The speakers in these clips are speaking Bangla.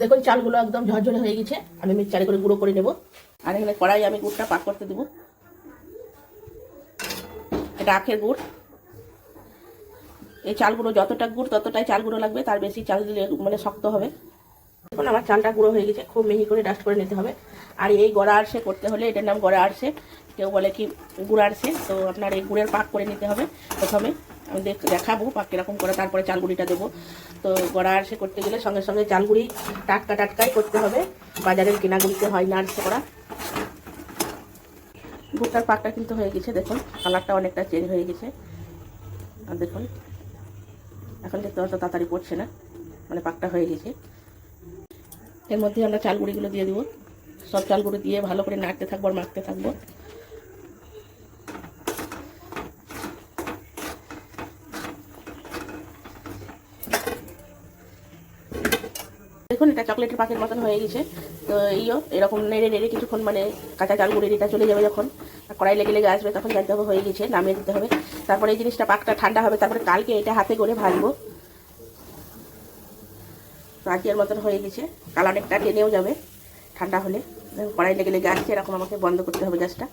দেখুন, চালগুলো একদম ঝরঝরে হয়ে গেছে। আমি মিক্সচারে করে গুঁড়ো করে নেব। আর এখানে কড়াই আমি গুড়টা পাক করতে দেবো। এটা আখের গুড়। এই চালগুলো যতটা গুড়, ততটাই চাল গুঁড়ো লাগবে। তার বেশি চাল দিলে মানে শক্ত হবে। দেখুন, আমার চালটা গুঁড়ো হয়ে গেছে। খুব মিহি করে ডাস্ট করে নিতে হবে। আর এই গড়া আরসে করতে হলে এটার নাম গড়া আরসে কেউ বলে কি গুড় আরসে তো আপনার এই গুড়ের পাক করে নিতে হবে প্রথমে। আমি দেখ দেখাবো পাক কীরকম করে তারপরে চালগুড়িটা দেবো। তো গড়া আরসে করতে গেলে সঙ্গে সঙ্গে চালগুড়ি টাটকা টাটকাই করতে হবে। বাজারের কেনাগুড়িতে হয় না আরসে করা। ভুট্টার পাকটা কিন্তু হয়ে গেছে, দেখুন। কালারটা অনেকটা চেঞ্জ হয়ে গেছে। আর দেখুন, এখন দেখতে অত তাড়াতাড়ি পড়ছে না মানে পাকটা হয়ে গেছে। এর মধ্যে আমরা চালগুড়িগুলো দিয়ে দেবো। সব চালগুড়ি দিয়ে ভালো করে নাড়তে থাকব আর মাখতে থাকব। দেখুন, এটা চকলেটের পাকের মতন হয়ে গেছে। তো এইও এরকম নেড়ে নেড়ে কিছুক্ষণ মানে কাঁচা চালগুড়ির এটা চলে যাবে যখন। কড়াই লেগে লেগে আসবে, তখন জানতে হবে হয়ে গেছে, নামিয়ে দিতে হবে। তারপরে এই জিনিসটা পাকটা ঠান্ডা হবে, তারপরে কালকে এটা হাতে করে ভাজবো। রাজিয়ার মতন হয়ে গেছে, কাল অনেকটা টেনেও যাবে, ঠান্ডা হলে। কড়াই লেগে লেগে আসছে, এরকম আমাকে বন্ধ করতে হবে গ্যাসটা।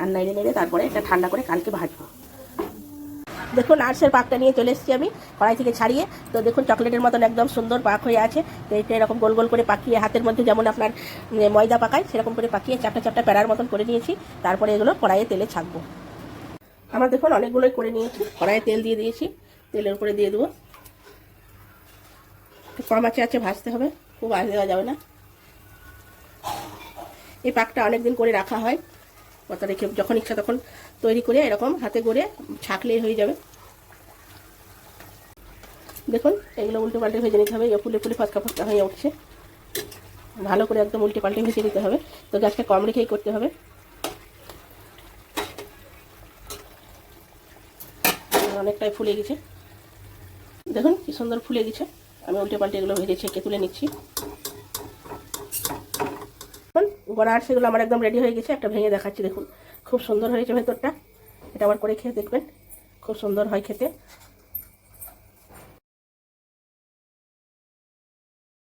আর নেড়ে নেড়ে তারপরে এটা ঠান্ডা করে কালকে ভাজবো। দেখুন আর্টসের পাকটা নিয়ে চলে এসেছি আমি, কড়াই থেকে ছাড়িয়ে। তো দেখুন, চকলেটের মতন একদম সুন্দর পাক হয়ে আছে। তো এটা এরকম গোল গোল করে পাকিয়ে হাতের মধ্যে যেমন আপনার ময়দা পাকায়, সেরকম করে পাকিয়ে চারটা চারটা প্যারার মতন করে নিয়েছি। তারপরে এগুলো কড়াইয়ে তেলে ছাকবো। আমার দেখুন, অনেকগুলোই করে নিয়েছি। কড়াইয়ে তেল দিয়ে দিয়েছি। তেলের উপরে দিয়ে দেবো। কম আছে আছে ভাজতে হবে, খুব আজ দেওয়া যাবে না। এই পাকটা অনেক দিন করে রাখা হয়। কত রেখে যখন ইচ্ছা তখন তৈরি করে এরকম হাতে করে ছাকলেই হয়ে যাবে। দেখুন, এগুলো উল্টে পাল্টে ভেজে নিতে হবে ফুলে ফুলে ফচকা ফচকা হয়ে উঠছে। ভালো করে একদম উল্টে পাল্টে ভেজে নিতে হবে। তো গ্যাসটা কম রেখেই করতে হবে। অনেকটাই ফুলে গেছে। দেখুন, কি সুন্দর ফুলে গেছে। আমি উল্টে পাল্টে এগুলো ভেজে ছেঁকে তুলে নিচ্ছি। দেখুন গড়া আর সেগুলো আমার একদম রেডি হয়ে গেছে, একটা ভেঙে দেখাচ্ছি দেখুন। খুব সুন্দর হয়েছে ভেতরটা। এটা আবার করে খেয়ে দেখবেন। খুব সুন্দর হয় খেতে।